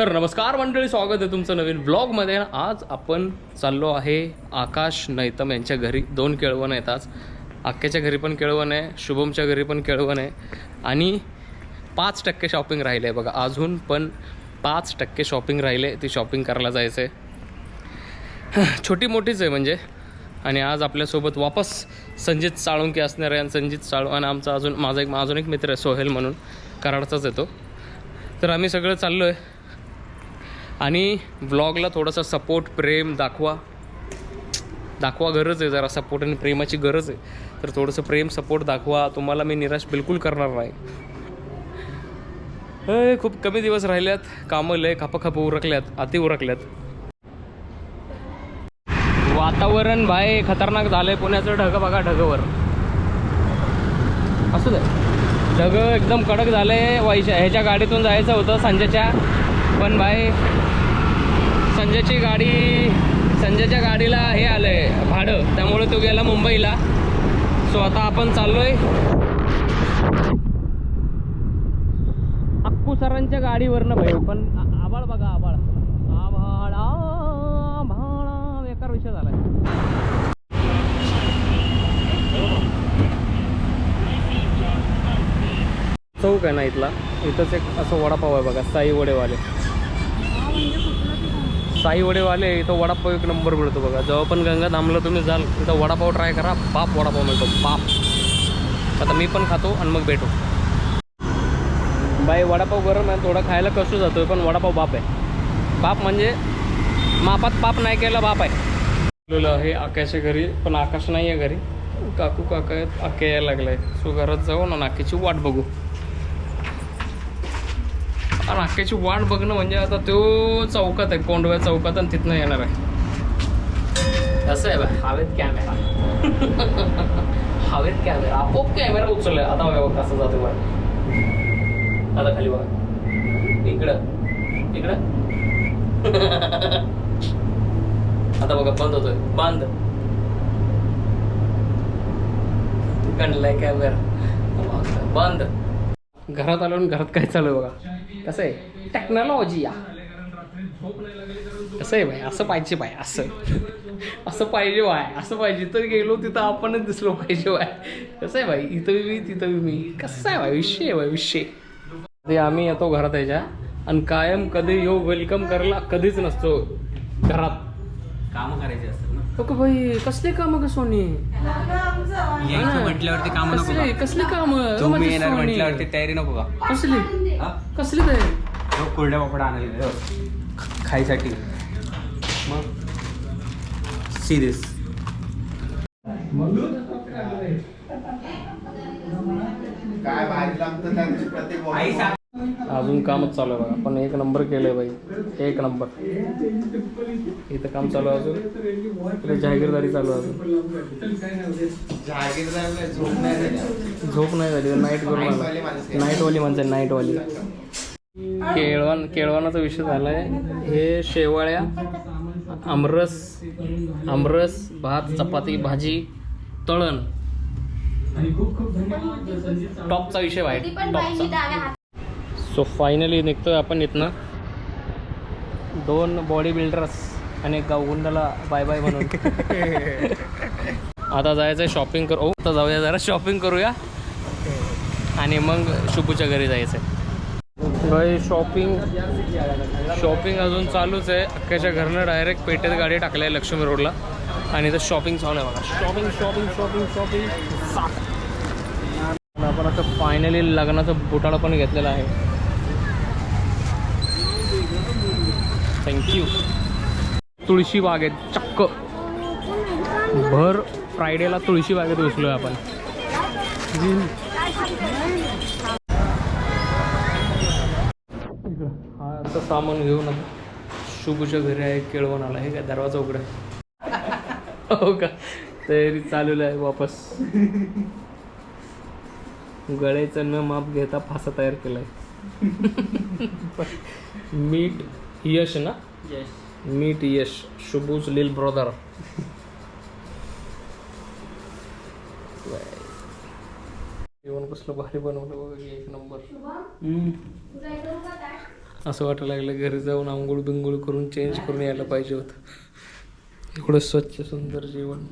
तर नमस्कार मंडळी स्वागत आहे तुमचं नवीन ब्लॉगमध्ये आज आपण चाललो आहे आकाश नैतम यांच्या घरी. दोन केळवण आहेत आज. अक्क्याच्या घरी पण केळवण आहे शुभमच्या घरी पण केळवण आहे. आणि पाच टक्के शॉपिंग राहिले आहे बघा. अजून पण पाच टक्के शॉपिंग राहिले. ती शॉपिंग करायला जायचं आहे छोटी मोठीच आहे म्हणजे. आणि आज आपल्यासोबत वापस संजित साळुंके असणार आहे आणि संजित साळू आणि आमचा अजून माझा एक अजून एक मित्र आहे सोहेल म्हणून. कराडचाच येतो तर आम्ही सगळं चाललो आहे आणि व्लॉगला थोडासा सपोर्ट प्रेम दाखवा. दाखवा गरज आहे जरा सपोर्ट आणि प्रेमाची गरज आहे. तर थोडंसं प्रेम सपोर्ट दाखवा. तुम्हाला मी निराश बिलकुल करणार नाही. खूप कमी दिवस राहिल्यात. कामं लय खापखाप उरकल्यात अति उरकल्यात. वातावरण भाय खतरनाक झालंय. पुण्याचं ढग बघा ढगवर. असू दे. ढग एकदम कडक झालंय. वैशा ह्याच्या गाडीतून जायचं होतं संजयच्या पण भाई संजयची गाडी संजयच्या गाडीला हे आलंय भाडं. त्यामुळे तो गेला मुंबईला. सो आता आपण चाललोय. अक्कू सरांच्या गाडीवरनं भाई पण आबाळ आभाळ बघा आभाळ आभाळ आभाळ बेकार विषय झालाय. चौक आहे ना इथला? इथंच एक असं वडापाव आहे बघा साई वडेवाले. साई वडेवाले इथं वडापाव एक नंबर मिळतो बघा. जेव्हा पण गंगा धामला तुम्ही जाल इथं वडापाव ट्राय करा बाप वडापाव मिळतो बाप आता मी पण खातो आणि मग भेटू. बाई वडापाव गरम आहे थोडं खायला कसं जातोय पण वडापाव बाप आहे. बाप म्हणजे मापात पाप नाही केला बाप आहे. हे आकाशच्या घरी पण आकाश नाही आहे घरी. काकू काका आहेत आके यायला लागलाय. सो घरात जाऊ ना आकेची वाट बघू. आणि आकेची वाट बघणं म्हणजे आता तो चौकात आहे कोंडव्या चौकात आणि तिथनं येणार आहे. कसं आहे बा. हवेत कॅमेरा हवेत कॅमेरा आपोआप कॅमेरा उचलला आता बघा कसं जातो बघा. आता खाली बघा. इकडं. इकडं. आता बघा बंद होतोय. बंद. गणलाय कॅमेरा बंद. घरात आलो आणि घरात काय चालू आहे बघा? कसं आहे? टेक्नॉलॉजी या. कसं आहे बाय असं पाहिजे बाय असं. असं पाहिजे बाय असं पाहिजे. तर गेलो तिथं आपणच दिसलो पाहिजे बाय कसं आहे बाई? इथं बी मी तिथं बी मी. कसं आहे बाय विषय आहे बाय विषय. ते आम्ही येतो घरात यायच्या आणि कायम कधी यो वेलकम करायला कधीच नसतो घरात. काम करायचे असतात. हो का भाई कसले काम का सोनी? यायचं म्हटल्यावरती काम नको कसले का? कसले काम? तुम्ही येणार म्हटल्यावरती तयारी नको का? कसली? हा? कसली तयारी? हो, कोरड्या पापड आणायला हो. खायसाठी. मग? सिरियस काय भारी लागतं त्यांची प्रत्येक अजून कामच चालू आहे बघा. पण एक नंबर केलंय बाई. एक नंबर. इथं काम चालू आहे अजून. इकडे जहागीरदारी चालू आहे अजून. जहागीरदार झोप नाही झाली. झोप नाही झाली. नाईट करून नाईटवाली माणसं. नाईटवाली आहे, केळवण केळवणाचा विषय झालाय. हे शेवाळ्या आमरस आमरस भात चपाती भाजी तळण. टॉपचा विषय आहे टॉपचा. सो फायनली निघतोय आपण इथनं. दोन बॉडी बिल्डर्स आणि एक गावगुंडाला बाय बाय म्हणून. आता जायचं आहे शॉपिंग करू आता जाऊया जरा शॉपिंग करूया. आणि मग शुभूच्या घरी जायचं आहे शॉपिंग शॉपिंग अजून चालूच आहे. अख्ख्याच्या घरनं डायरेक्ट पेटेत गाडी टाकली आहे लक्ष्मी रोडला. आणि इथं शॉपिंग चालू आहे बघा. शॉपिंग शॉपिंग शॉपिंग शॉपिंग आपण असं फायनली लग्नाचं बुटाळा पण घेतलेलं आहे. थँक्यू तुळशी बागेत चक्क. भर फ्रायडेला तुळशी बागेत घुसलोय आपण. हा आता सामान घेऊन आता शुभूच्या घरी आहे केळवण आला. हे काय दरवाजा उघडा. हो का? तयारी चालू आहे वापस. गळ्याचं न माप घेता फासा तयार केलाय. मीट यश ना? मीट यश. शुभूज लिल ब्रदर. जेवण कसलं भारी बनवलं बघा एक नंबर. असं वाटायला लागलं घरी जाऊन आंघोळ बिंघोळ करून चेंज करून यायला पाहिजे होतं. एवढं स्वच्छ सुंदर जेवण.